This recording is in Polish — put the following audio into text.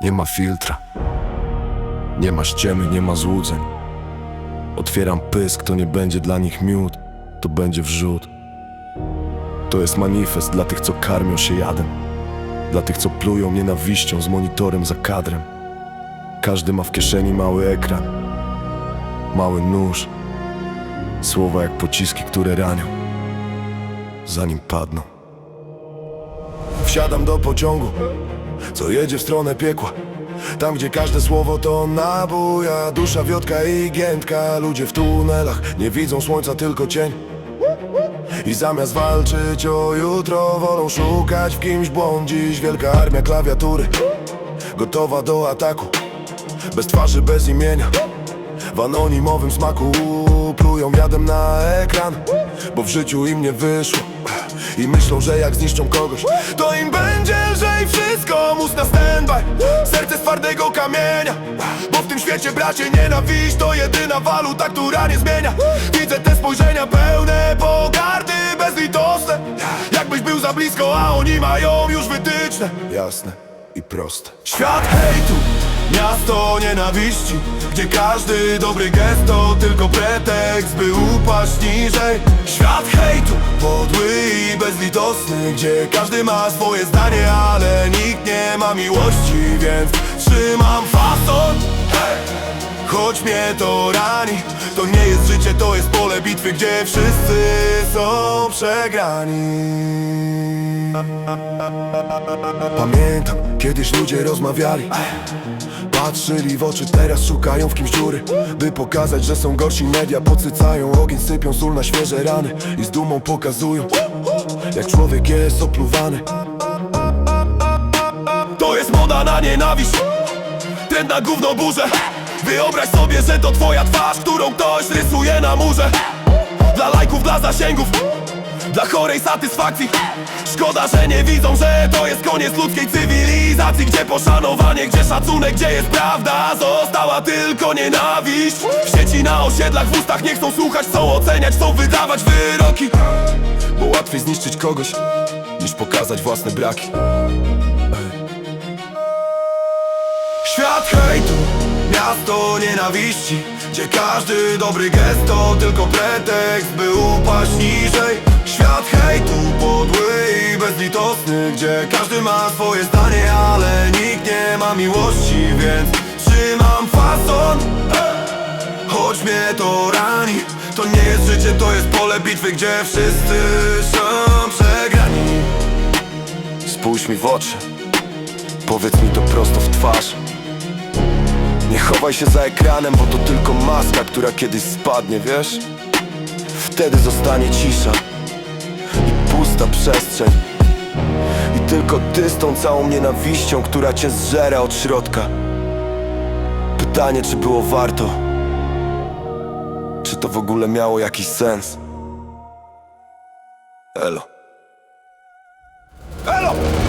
Nie ma filtra. Nie ma ściemy, nie ma złudzeń. Otwieram pysk, to nie będzie dla nich miód, to będzie wrzód. To jest manifest dla tych, co karmią się jadem. Dla tych, co plują nienawiścią z monitorem za kadrem. Każdy ma w kieszeni mały ekran, mały nóż. Słowa jak pociski, które ranią, zanim padną. Wsiadam do pociągu, co jedzie w stronę piekła. Tam, gdzie każde słowo to nabuja. Dusza, wiotka i giętka. Ludzie w tunelach nie widzą słońca, tylko cień. I zamiast walczyć o jutro Wolą szukać w kimś błądzić Wielka armia klawiatury Gotowa do ataku. Bez twarzy, bez imienia W anonimowym smaku Plują jadem na ekran Bo w życiu im nie wyszło. I myślą, że jak zniszczą kogoś To im będzie lżej wszystko Mózg na standby. Serce z twardego kamienia Bo w tym świecie bracie nienawiść To jedyna waluta, która nie zmienia. Widzę te spojrzenia pełne pogardy Bezlitosne. Jakbyś był za blisko, a oni mają już wytyczne. Jasne i proste. Świat hejtu Miasto nienawiści, gdzie każdy dobry gest to tylko pretekst, by upaść niżej. Świat hejtu, podły i bezlitosny, gdzie każdy ma swoje zdanie, ale nikt nie ma miłości, więc trzymam fason! Choć mnie to rani, to nie jest życie, to jest pole bitwy, gdzie wszyscy są przegrani. Pamiętam, kiedyś ludzie rozmawiali Patrzyli w oczy, teraz szukają w kimś dziury By pokazać, że są gorsi. Media Podsycają ogień, sypią sól na świeże rany I z dumą pokazują Jak człowiek jest opluwany. To jest moda na nienawiść Trend na gówno burzę. Wyobraź sobie, że to twoja twarz Którą ktoś rysuje na murze. Dla lajków, dla zasięgów dla chorej satysfakcji. Szkoda, że nie widzą, że to jest koniec ludzkiej cywilizacji Gdzie poszanowanie, gdzie szacunek, gdzie jest prawda. Została tylko nienawiść. W sieci na osiedlach, w ustach nie chcą słuchać Chcą oceniać, chcą wydawać wyroki. Bo łatwiej zniszczyć kogoś Niż pokazać własne braki. Świat hejtu, miasto nienawiści Gdzie każdy dobry gest to tylko pretekst, by upaść niżej Świat hejtu, podły i bezlitosny Gdzie każdy ma swoje zdanie, ale nikt nie ma miłości Więc trzymam fason. Choć mnie to rani To nie jest życie, to jest pole bitwy Gdzie wszyscy są przegrani. Spójrz mi w oczy Powiedz mi to prosto w twarz. Nie chowaj się za ekranem, bo to tylko maska, która kiedyś spadnie, wiesz? Wtedy zostanie cisza pusta przestrzeń I tylko ty z tą całą nienawiścią, która cię zżera od środka Pytanie, czy było warto? Czy to w ogóle miało jakiś sens? Elo Elo!